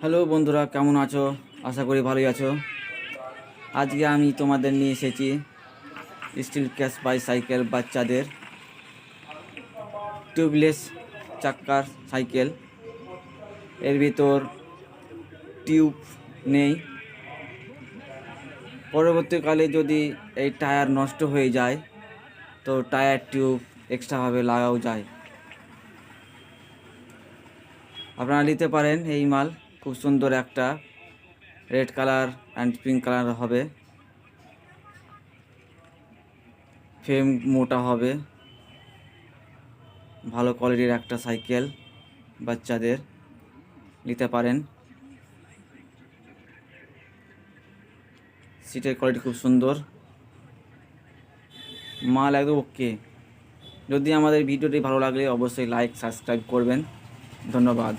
Hello বন্ধুরা, কেমন আছো? আশা করি ভালোই আছো। আজকে আমি তোমাদের নিয়ে এসেছি স্টিল ক্যাশ বাই সাইকেল বাচ্চাদের। টিউবলেস চাক্কার সাইকেল। এর ভিতর টিউব নেই। পরবর্তীকালে যদি এই টায়ার নষ্ট হয়ে যায়, তো টায়ার টিউব এক্সট্রাভাবে লাগাও যায়। আপনারা নিতে পারেন এই মাল। খুব সুন্দর একটা red colour and pink colour হবে। ফ্রেম মোটা হবে। ভালো কোয়ালিটির একটা সাইকেল বাচ্চাদের নিতে পারেন। সিটের কোয়ালিটি খুব সুন্দর। মাল একদম ওকে যদি আমাদের ভিডিওটি ভালো লাগলে অবশ্যই লাইক সাবস্ক্রাইব করবেন। ধন্যবাদ।